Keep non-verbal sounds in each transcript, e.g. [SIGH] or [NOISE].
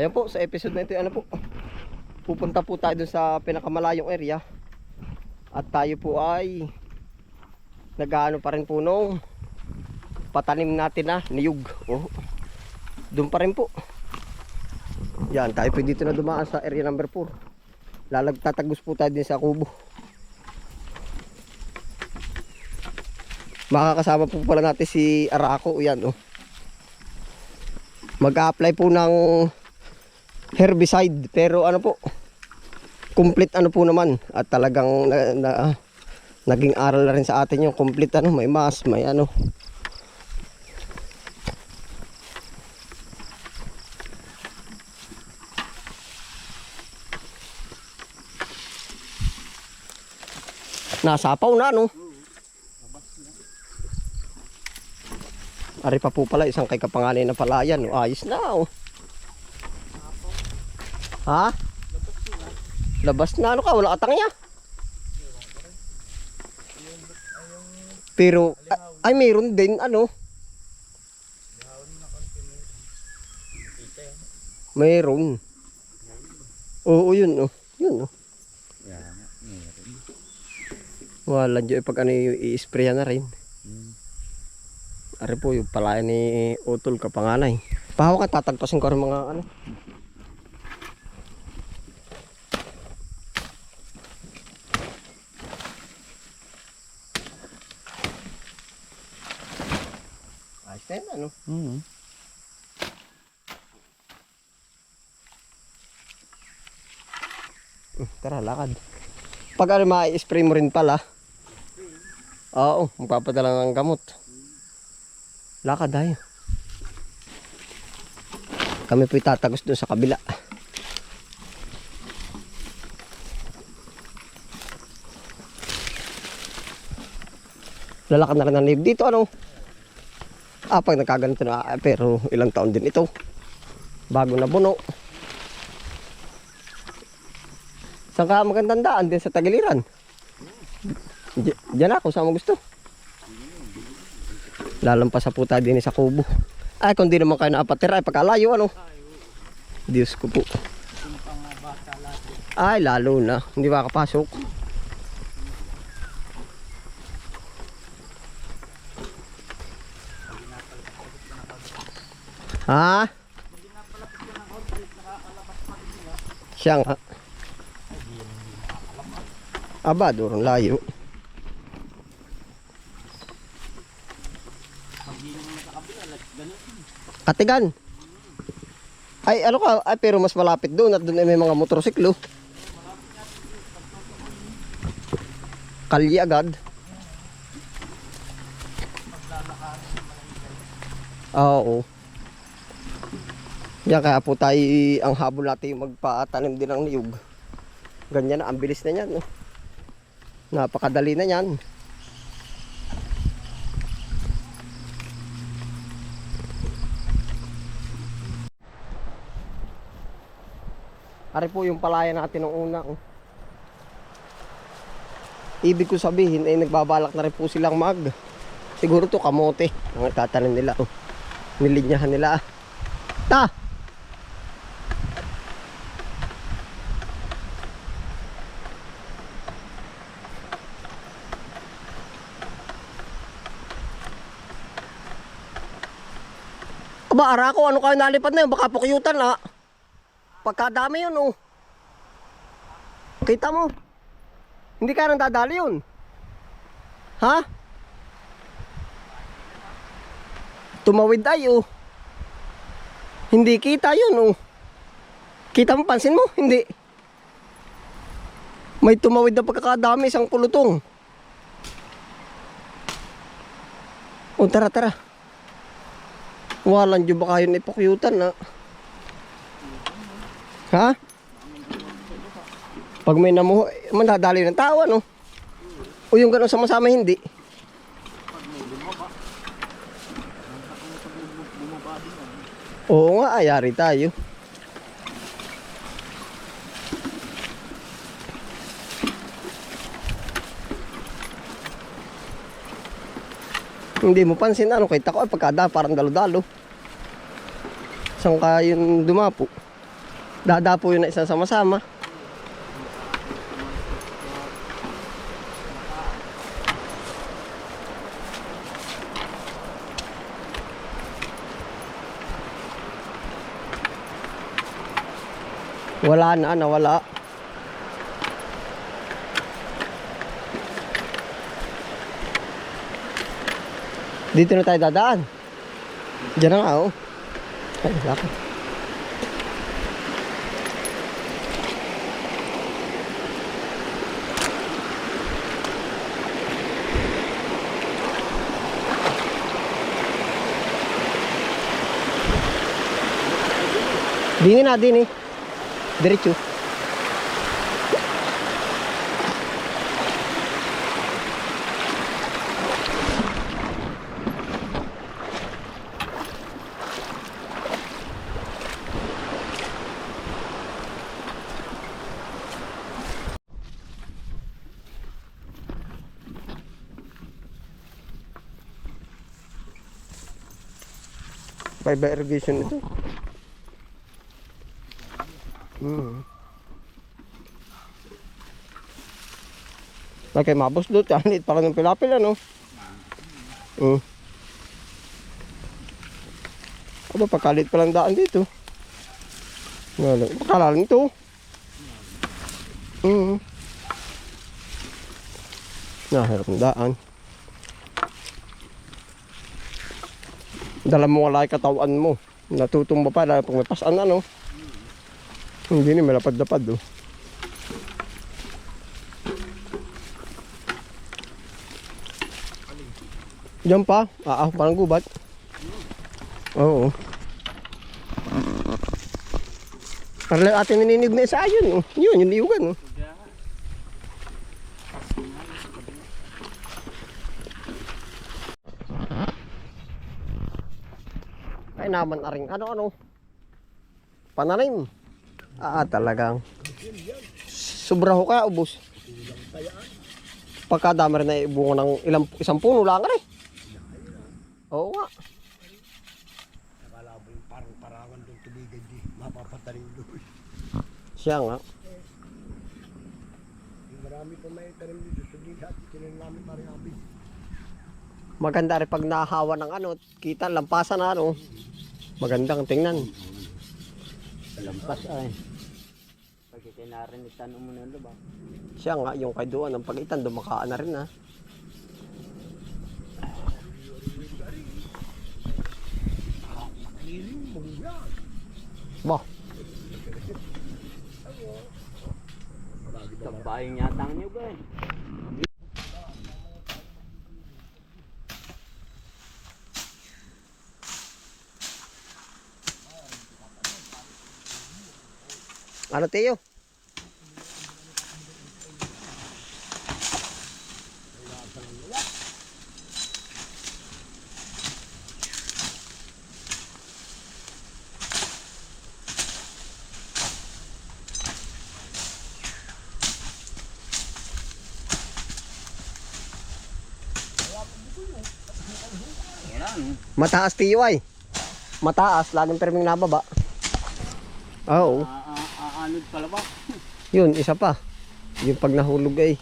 Ayan po, sa episode na ito, ano po, pupunta po tayo sa pinakamalayong area. At tayo po ay nag-ano pa rin po nung patanim natin na niyug. Oh. Doon pa rin po. Yan, tayo po dito na dumaan sa area number 4. Lalagtatagos po tayo din sa kubo. Makakasama po pala natin si Arako. Yan, oh. Mag-a-apply po ng herbicide. Pero ano po, complete ano po naman. At talagang na, na, naging aral na rin sa atin yung complete ano. May mas, may ano. Nasapaw na no. Ari pa po pala isang kay kapangalan na palayan. Ayos na oh. Ha? Labas na ano ka? Wala katang niya. Pero ay, ay mayroon din ano. Mayroon. Oo, yun oh. Yun oh. Wala dyan pag ano yung i-spray na rin. Ari po yung palayan ni Utol kapanganay. Pahaw ka tatagpasin ko rin mga ano. Ayos na yun, ano? Mm. Hmm, Tara, lakad. Pag ano, ma-spray mo rin pala. Oo, magpapadala ng gamot. Lakad tayo. Kami po itatagos doon sa kabila. Lalakad na rin ng live dito, ano? Ah, pag nagkaganito na, ah, pero ilang taon din ito. Bago na buno. Saan ka magandang daan? Din sa Tagiliran. Di- Diyan ako, saan mo gusto? Lalampasa po tayo din sa kubo. Ay, kung di naman kayo naapatira, ay pagkalayo, ano? Diyos ko po. Ay, lalo na. Hindi makapasok. Ha? Siya nga. Aba, durong layo. Katigan. Ay, ano ka? Ay, pero mas malapit doon at doon ay may mga motorsiklo. Kalye agad. Oo. Yan kaya po tayo ang habol natin magpatanim din ng niyog. Ganyan na, ang bilis na yan. No? Napakadali na yan. Ari po yung palaya natin nung una. Oh. Ibig ko sabihin ay nagbabalak na rin po silang mag. Siguro to kamote. Ang tatanim nila. Oh. Nilinyahan nila. ah. Ta! Aba, ara ko, ano kayo nalipad na yun? Baka pukyutan na. Pagkadami yun, oh. Kita mo. Hindi ka nang dadali yun. Ha? Tumawid ay, oh. Hindi kita yun, oh. Kita mo, pansin mo? Hindi. May tumawid na pagkakadami, isang pulutong. O, tara, tara. Walang dyo ba kayo na ipakyutan na? Ha? Pag may namuho, eh, mandadali ng tao, ano? O yung gano'n sama-sama hindi? Oo nga, ayari tayo. Hindi mo pansin ano, kita ko ay pagkada parang dalo-dalo. Saan ka yung dumapo? Dadapo yun na isang sama-sama. Wala na, nawala. Dito na tayo dadaan. Diyan na nga, oh. Ay, laki. Dini na, dini. Diretso. By irrigation ito. Hmm. Lagay mabos doon. Tanit parang ng pilapil ano. Hmm. Aba, pagkalit pa lang daan dito. Wala. Pakalalim ito. Hmm. Nahirap ng daan. Dala mo wala yung katawan mo. Natutumba pa lalo pag may pasan ano. Hindi ni malapad-lapad oh. Diyan pa, ah, ah parang gubat. Oo. Parang atin nininig na isa yun. oh. Yun, yung liugan. Oh. Naman aring ano ano. Pananim. Ah, talagang. Sobra ho ka, ubos. Pagkadami rin na ibungo ng ilang, isang puno lang rin. Oo nga. Akala mo yung parang parawan doon tubigan di mapapatarin doon. Siya nga. Marami pa may tanim dito sa lihat. Kailan namin parang abis. Maganda rin pag nahawa ng ano, kita lampasan na ano. Magandang tingnan. Lampas ay. Pag itinarinig tanong mo ng lubang. Siya nga, yung kay doon, ang pagitan, dumakaan na rin ha. Bah, Kabayong yata ang niyog eh. Ano no. Mataas ay. Mataas, laging perming nababa. Oo. Aanod pala ba? [LAUGHS] Yun, isa pa. Yung pag nahulog ay.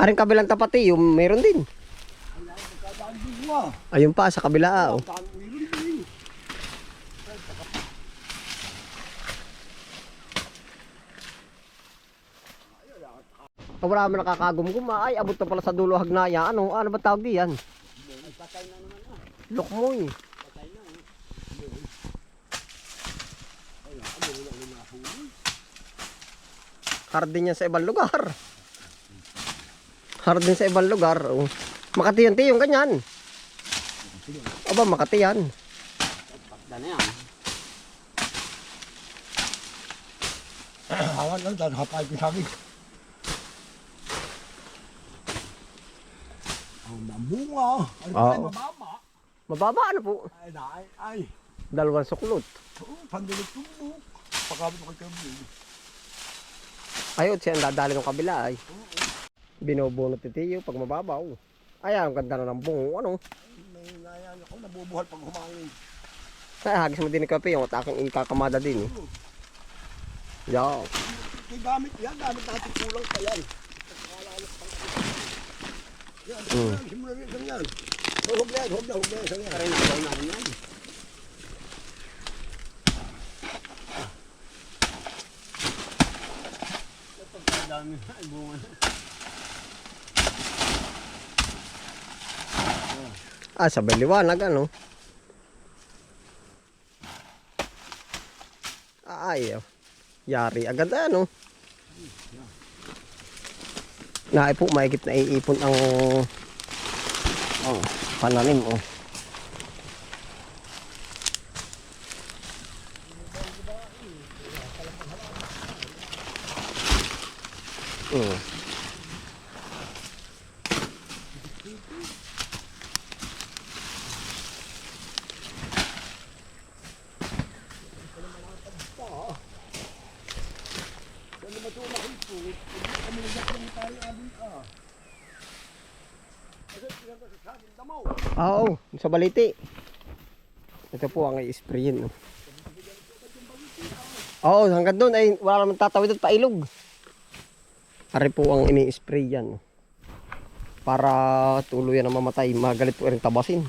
Aring kabilang tapat eh, yung meron din. Ayun pa, sa kabila. ah, Oh. Ah, Wala naman nakakagumgum. ah. Ay, abot na pala sa dulo hagnaya. Ano, ano ba tawag diyan? Lokmoy. Hard din yan sa ibang lugar. Hard din sa ibang lugar. Oh. Makati yan, yung ganyan. Aba, Makati yan. Pakda na yan. Hawan lang dahil hapay ko sabi. Ang mambunga. Ano pa Oo. tayo mababa? Mababa ano po? Ay, ay, ay. Dalawang suklot. Oo, pandilig tumbok. Pagkabot ko kayo. Ayun, siya ang dadali ng kabila ay. Binubunot ni Tiyo pag mababaw. Ay, ang ganda na ng bungo. Ano? May naya Kaya ako nabubuhal pag humangin. Ay, hagis mo din ni Kape, yung atakang ikakamada din. Eh. Yaw. Yung gamit yan, gamit natin kulang pa yan. Yan, Mm. yan, simula rin yan. Huwag na yan, na, yan. Aray, nakaw na yan. Pagkadami na, ay bunga na. Ah, sabay liwanag, ano? Ay, oh. yari agad, ano? Naay po, mahigit na iipon ang oh, pananim, oh. Mm. Yan naman ito makito. Hindi kami nagyakang tayo abin ka. Kasi pinag Oo, sa baliti. Ito po ang i-sprayin. Oo, hanggang doon ay wala naman tatawid at pailog. Ari po ang ini-spray yan. Para tuluyan na mamatay. Magalit po rin tabasin.